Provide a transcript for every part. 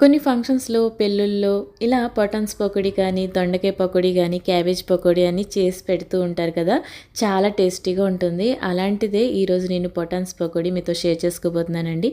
కొన్ని ఫంక్షన్స్లో పెళ్ళిళ్ళలో ఇలా పొటన్స్ పకోడీ కానీ దొండకాయ పకోడీ కానీ క్యాబేజ్ పకోడీ అని చేసి పెడుతూ ఉంటారు కదా. చాలా టేస్టీగా ఉంటుంది. అలాంటిదే ఈరోజు నేను పొటన్స్ పకోడీ మీతో షేర్ చేసుకోబోతున్నానండి.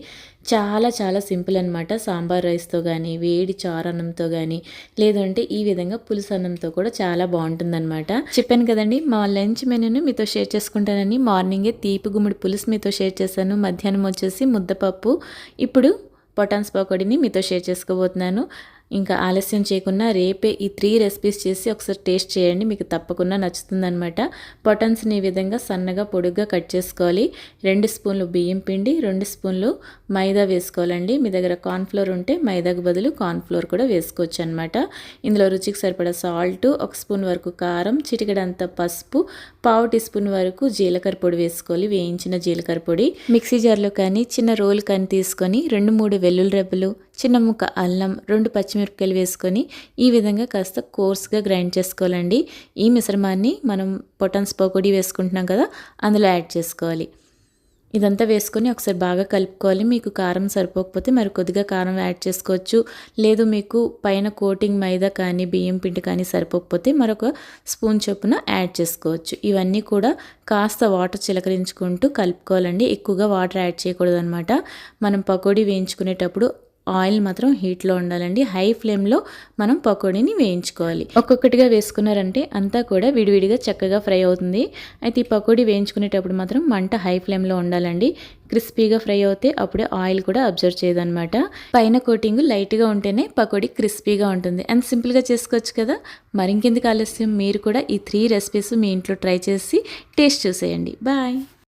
చాలా చాలా సింపుల్ అనమాట సాంబార్ రైస్తో కానీ వేడి చారన్నంతో కానీ లేదంటే ఈ విధంగా పులుసు అన్నంతో కూడా చాలా బాగుంటుందన్నమాట. చెప్పాను కదండి మా లంచ్ మెనూను మీతో షేర్ చేసుకుంటానని మార్నింగే తీపి గుమ్మడి పులుసు మీతో షేర్ చేశాను. మధ్యాహ్నం వచ్చేసి ముద్దపప్పు. ఇప్పుడు పొటాన్స్ పకోడీని మీతో షేర్ చేసుకోబోతున్నాను. ఇంకా ఆలస్యం చేయకుండా రేపే ఈ త్రీ రెసిపీస్ చేసి ఒకసారి టేస్ట్ చేయండి. మీకు తప్పకుండా నచ్చుతుందనమాట పొటన్స్ని ఈ విధంగా సన్నగా పొడుగ్గా కట్ చేసుకోవాలి. రెండు స్పూన్లు బియ్యం పిండి రెండు స్పూన్లు మైదా వేసుకోవాలండి. మీ దగ్గర కార్న్ఫ్లోర్ ఉంటే మైదాకు బదులు కార్న్ఫ్లోర్ కూడా వేసుకోవచ్చు అనమాట ఇందులో రుచికి సరిపడా సాల్ట్ ఒక స్పూన్ వరకు కారం చిటికడంత పసుపు పావు టీ స్పూన్ వరకు జీలకర్ర పొడి వేసుకోవాలి. వేయించిన జీలకర్ర పొడి. మిక్సీ జార్లో కానీ చిన్న రోల్ కానీ తీసుకొని రెండు మూడు వెల్లుల్లి రెబ్బలు చిన్న ముక్క అల్లం రెండు పచ్చిమిరపకాయలు వేసుకొని ఈ విధంగా కాస్త కోర్స్గా గ్రైండ్ చేసుకోవాలండి. ఈ మిశ్రమాన్ని మనం పొటన్స్ పకోడీ వేసుకుంటున్నాం కదా అందులో యాడ్ చేసుకోవాలి. ఇదంతా వేసుకొని ఒకసారి బాగా కలుపుకోవాలి. మీకు కారం సరిపోకపోతే మరి కొద్దిగా కారం యాడ్ చేసుకోవచ్చు. లేదు మీకు పైన కోటింగ్ మైదా కానీ బియ్యం పిండి కానీ సరిపోకపోతే మరొక స్పూన్ చొప్పున యాడ్ చేసుకోవచ్చు. ఇవన్నీ కూడా కాస్త వాటర్ చిలకరించుకుంటూ కలుపుకోవాలండి. ఎక్కువగా వాటర్ యాడ్ చేయకూడదు మనం పకోడీ వేయించుకునేటప్పుడు ఆయిల్ మాత్రం హీట్లో ఉండాలండి. హై ఫ్లేమ్లో మనం పకోడీని వేయించుకోవాలి. ఒక్కొక్కటిగా వేసుకున్నారంటే అంతా కూడా విడివిడిగా చక్కగా ఫ్రై అవుతుంది. అయితే ఈ పకోడీ వేయించుకునేటప్పుడు మాత్రం మంట హై ఫ్లేమ్లో ఉండాలండి. క్రిస్పీగా ఫ్రై అవుతే అప్పుడే ఆయిల్ కూడా అబ్జర్వ్ చేయదనమాట పైన కోటింగ్ లైట్గా ఉంటేనే పకోడీ క్రిస్పీగా ఉంటుంది. అండ్ సింపుల్గా చేసుకోవచ్చు కదా? మరింకెందుకు ఆలస్యం? మీరు కూడా ఈ త్రీ రెసిపీస్ మీ ఇంట్లో ట్రై చేసి టేస్ట్ చూసేయండి. బాయ్.